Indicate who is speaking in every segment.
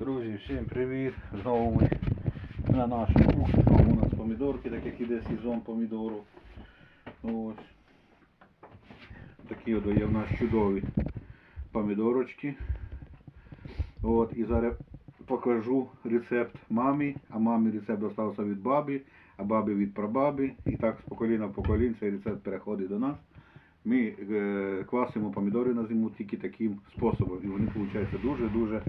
Speaker 1: Друзі, всім привіт! Знову ми на нашому. Знову у нас помідорки, так як іде сезон помідору. Ось. Такі от є в нас чудові помідорочки. От, і зараз покажу рецепт мамі, а мамі рецепт достався від баби, а бабі від прабаби. І так з покоління в поколінь цей рецепт переходить до нас. Ми е, квасимо помідори на зиму тільки таким способом. І вони виходять дуже-дуже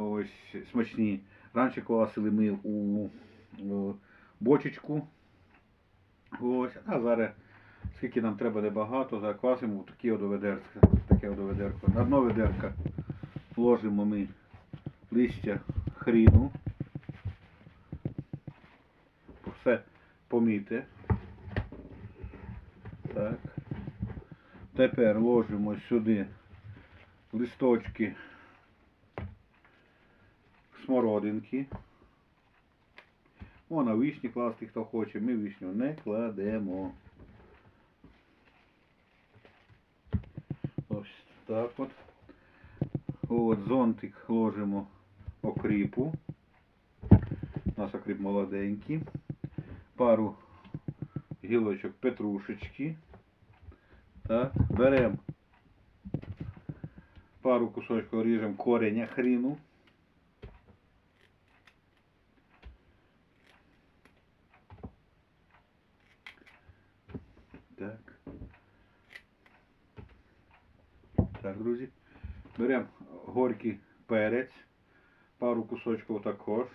Speaker 1: ось смачні. Раніше квасили ми у, бочечку. Ось, а зараз, скільки нам треба небагато, зараз квасимо в такі одоведерка. Таке одоведерко. На дно ведерка ложимо ми листя хріну. Все поміте. Так. Тепер ложимо сюди листочки смородинки. Можна вишні класти, хто хоче. Ми вишню не кладемо. Ось так от. От зонтик ложимо окріпу. У нас окріп молоденький. Пару гілочок петрушечки. Так, беремо пару кусочків ріжемо кореня хріну. Так. Так, друзі. Беремо горький перець, пару кусочків також.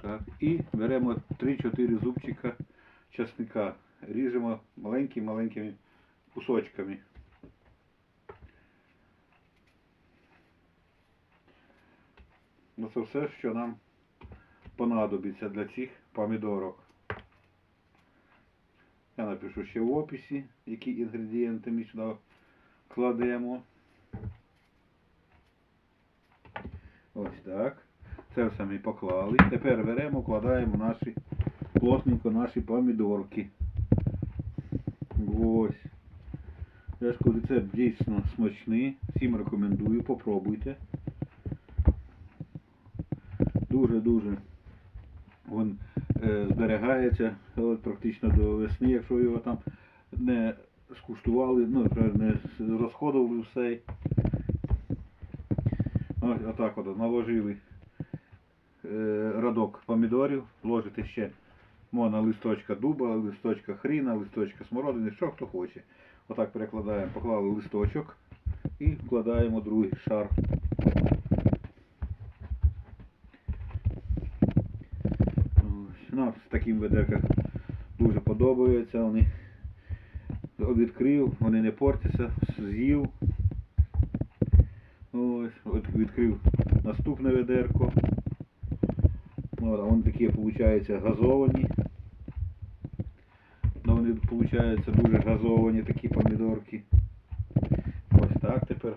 Speaker 1: Так, і беремо 3-4 зубчика часника. Ріжемо маленькими-маленькими кусочками. Ну це все, що нам понадобиться для цих помідорок. Я напишу ще в описі, які інгредієнти ми сюди кладемо. Ось так. Це все ми поклали. Тепер беремо, кладаємо наші плотненько наші помідорки. Ось. Я ж рецепт дійсно смачний. Всім рекомендую, попробуйте. Дуже-дуже він е, зберігається от, практично до весни, якщо його там не скуштували, ну, не розходували все. Ось отак от наложили е, радок помідорів, ложите ще можна листочка дуба, листочка хріна, листочка смородини, що хто хоче. Отак перекладаємо, поклали листочок і вкладаємо другий шар. Ось, Нам з таким ведерках дуже подобається. Вони відкрив, вони не портяться, з'їв. Ось, от відкрив наступне ведерко. От, а вони такі, виходить, газовані. Ну, вони, виходить, дуже газовані такі помідорки. Ось так тепер.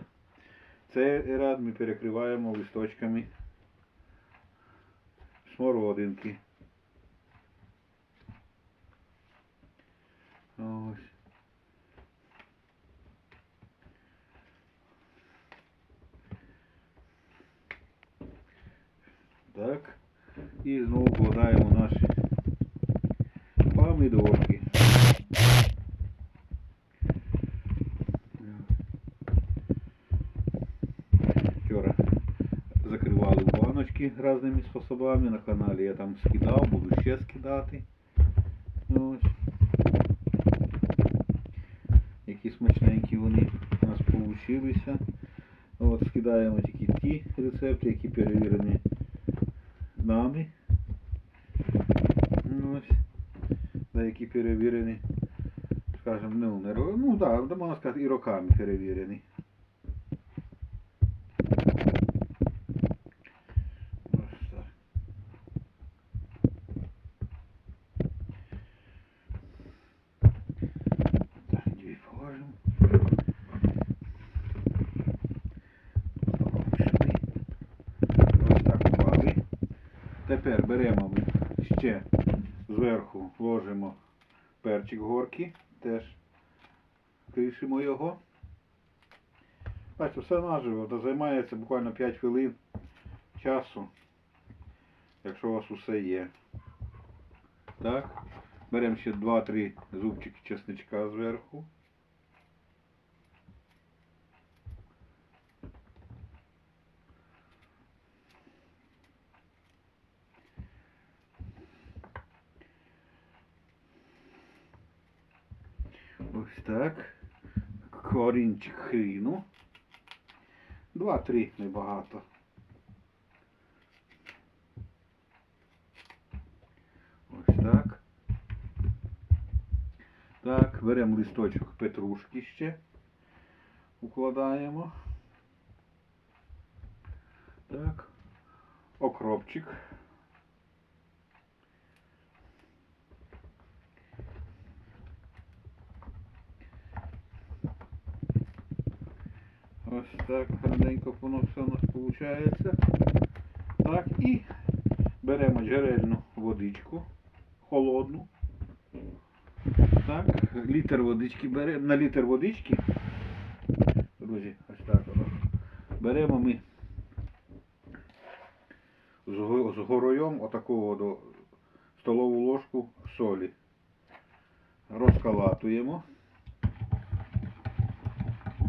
Speaker 1: Цей ряд ми перекриваємо листочками смородинки. Ось. Так. І знову вкладаємо наші помідорки. Вчора закривали баночки різними способами. На каналі я там скидав, буду ще скидати. Ось. Які смачненькі вони у нас. От скидаємо тільки ті рецепти, які перевірені нами. Ну, Ось. Деякі перевірені, скажімо, не ро- ну так, да, можна сказати, і роками перевірені. Ось так. Так, дві положимо. Ось так вклали. Тепер беремо ще зверху ложимо перчик горький. теж кришимо його. Бачите, все наживо, займається буквально 5 хвилин часу, якщо у вас усе є. Так. Беремо ще 2-3 зубчики чесничка зверху. Ось так. Корінчик хріну. Два-три небагато. Ось так. Так, беремо листочок петрушки ще. Укладаємо. Так. Окропчик. Ось так гарненько воно все у нас виходить. Так, і беремо джерельну водичку холодну. Так, літр водички беремо. На літр водички. Друзі, ось так воно. Беремо ми з го- з гороєм отакого до столову ложку солі. Розкалатуємо.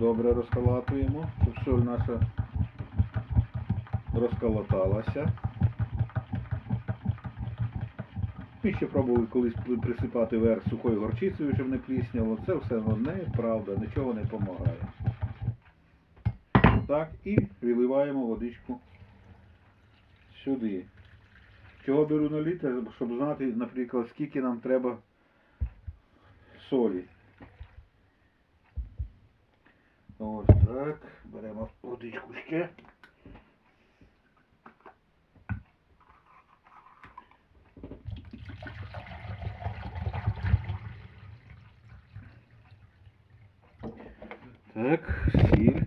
Speaker 1: Добре розкалатуємо, щоб соль наша розколоталася. Ми ще пробували колись присипати верх сухою горчицею, щоб не плісняло. Це все ну, неправда, нічого не допомагає. Так, і виливаємо водичку сюди. Чого беру на літр, щоб знати, наприклад, скільки нам треба солі. Ось так. Беремо водичку ще. Так, сіль.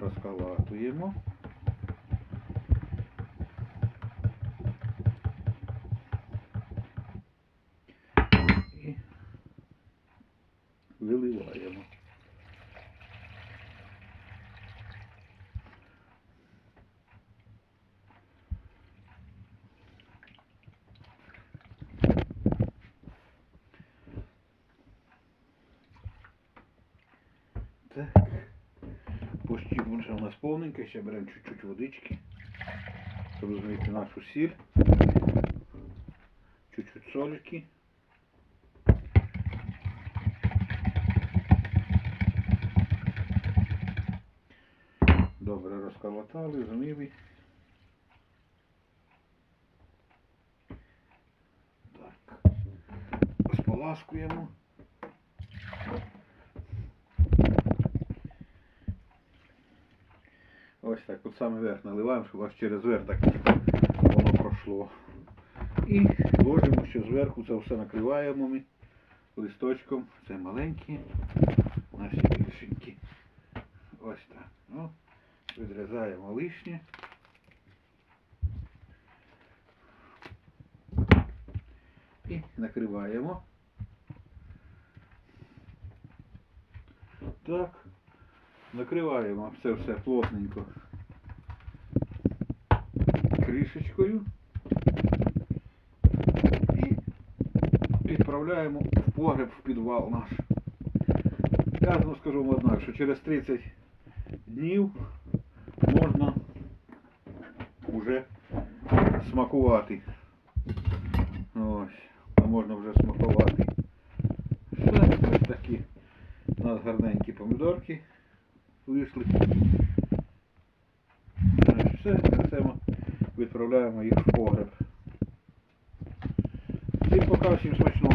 Speaker 1: Розкалатуємо. І виливаємо. Так. Почти вже у нас повненько, ще беремо чуть-чуть водички, щоб розмити нашу сіль. Чуть-чуть солики. Добре розколотали, змили. Так. Споласкуємо. Ось так, от саме верх наливаємо, щоб аж через верх так воно пройшло. І ложимо ще зверху, це все накриваємо ми листочком. Це маленькі, наші більшенькі. Ось так. Ну, відрізаємо лишнє. І накриваємо. Так. Накриваємо це все плотненько кришечкою і відправляємо в погреб в підвал наш. Я ну, скажу вам однак, що через 30 днів можна вже смакувати. Ось, а можна вже смакувати. Все, ось такі у нас гарненькі помідорки вийшли. Все, несемо, відправляємо їх в погреб. Всім пока, всім смачного.